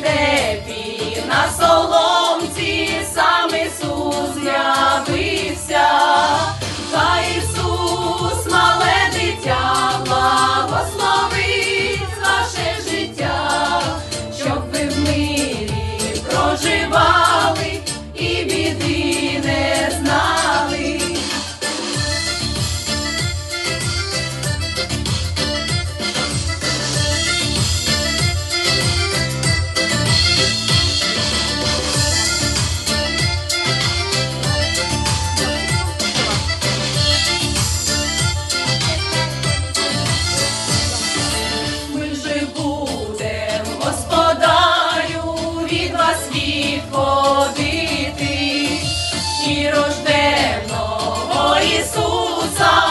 вертепі на сол. світ ходити і рожденого Ісуса.